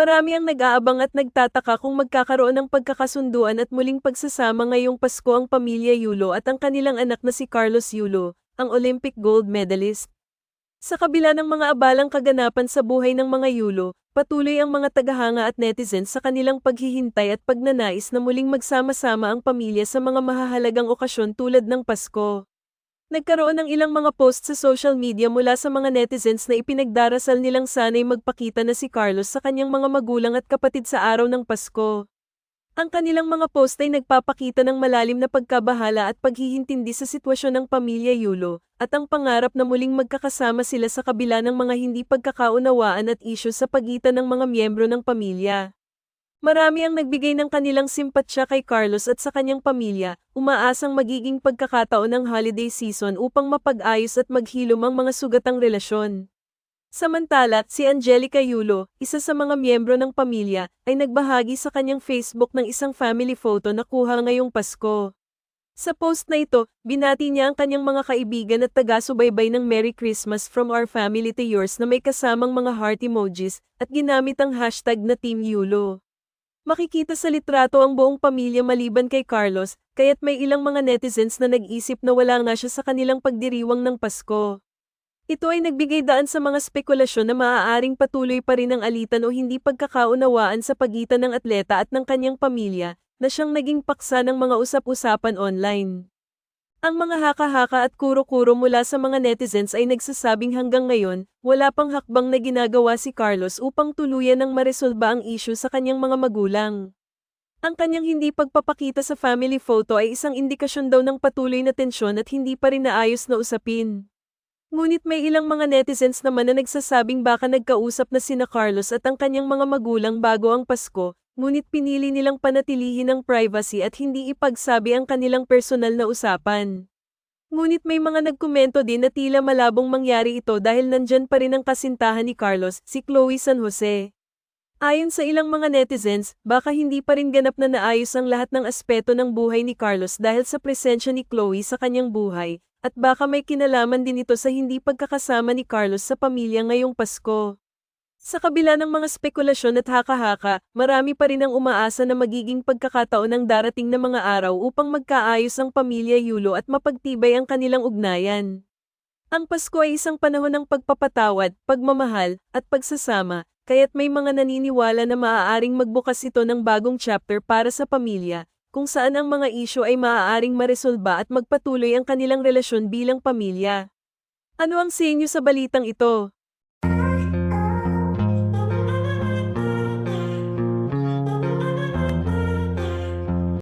Marami ang nag-aabang at nagtataka kung magkakaroon ng pagkakasunduan at muling pagsasama ngayong Pasko ang pamilya Yulo at ang kanilang anak na si Carlos Yulo, ang Olympic gold medalist. Sa kabila ng mga abalang kaganapan sa buhay ng mga Yulo, patuloy ang mga tagahanga at netizens sa kanilang paghihintay at pagnanais na muling magsama-sama ang pamilya sa mga mahahalagang okasyon tulad ng Pasko. Nagkaroon ng ilang mga post sa social media mula sa mga netizens na ipinagdarasal nilang sana'y magpakita na si Carlos sa kanyang mga magulang at kapatid sa araw ng Pasko. Ang kanilang mga post ay nagpapakita ng malalim na pagkabahala at paghihintindi sa sitwasyon ng pamilya Yulo, at ang pangarap na muling magkakasama sila sa kabila ng mga hindi pagkakaunawaan at isyu sa pagitan ng mga miyembro ng pamilya. Marami ang nagbigay ng kanilang simpatsya kay Carlos at sa kanyang pamilya, umaasang magiging pagkakataon ng holiday season upang mapag-ayos at maghilom ang mga sugatang relasyon. Samantala, si Angelica Yulo, isa sa mga miyembro ng pamilya, ay nagbahagi sa kanyang Facebook ng isang family photo na kuha ngayong Pasko. Sa post na ito, binati niya ang kanyang mga kaibigan at taga-subaybay ng Merry Christmas from our family to yours na may kasamang mga heart emojis at ginamit ang hashtag na Team Yulo. Makikita sa litrato ang buong pamilya maliban kay Carlos, kaya't may ilang mga netizens na nag-isip na wala nga siya sa kanilang pagdiriwang ng Pasko. Ito ay nagbigay daan sa mga spekulasyon na maaaring patuloy pa rin ang alitan o hindi pagkakaunawaan sa pagitan ng atleta at ng kanyang pamilya, na siyang naging paksa ng mga usap-usapan online. Ang mga haka-haka at kuro-kuro mula sa mga netizens ay nagsasabing hanggang ngayon, wala pang hakbang na ginagawa si Carlos upang tuluyan ng maresolba ang issue sa kanyang mga magulang. Ang kanyang hindi pagpapakita sa family photo ay isang indikasyon daw ng patuloy na tensyon at hindi pa rin naayos na usapin. Ngunit may ilang mga netizens naman na nagsasabing baka nagkausap na sina Carlos at ang kanyang mga magulang bago ang Pasko, ngunit pinili nilang panatilihin ang privacy at hindi ipagsabi ang kanilang personal na usapan. Ngunit may mga nagkomento din na tila malabong mangyari ito dahil nandyan pa rin ang kasintahan ni Carlos, si Chloe San Jose. Ayon sa ilang mga netizens, baka hindi pa rin ganap na naayos ang lahat ng aspeto ng buhay ni Carlos dahil sa presensya ni Chloe sa kanyang buhay, at baka may kinalaman din ito sa hindi pagkakasama ni Carlos sa pamilya ngayong Pasko. Sa kabila ng mga spekulasyon at haka-haka, marami pa rin ang umaasa na magiging pagkakataon ng darating na mga araw upang magkaayos ang pamilya Yulo at mapagtibay ang kanilang ugnayan. Ang Pasko ay isang panahon ng pagpapatawad, pagmamahal, at pagsasama, kaya't may mga naniniwala na maaaring magbukas ito ng bagong chapter para sa pamilya, kung saan ang mga isyo ay maaaring maresolba at magpatuloy ang kanilang relasyon bilang pamilya. Ano ang sa inyo sa balitang ito?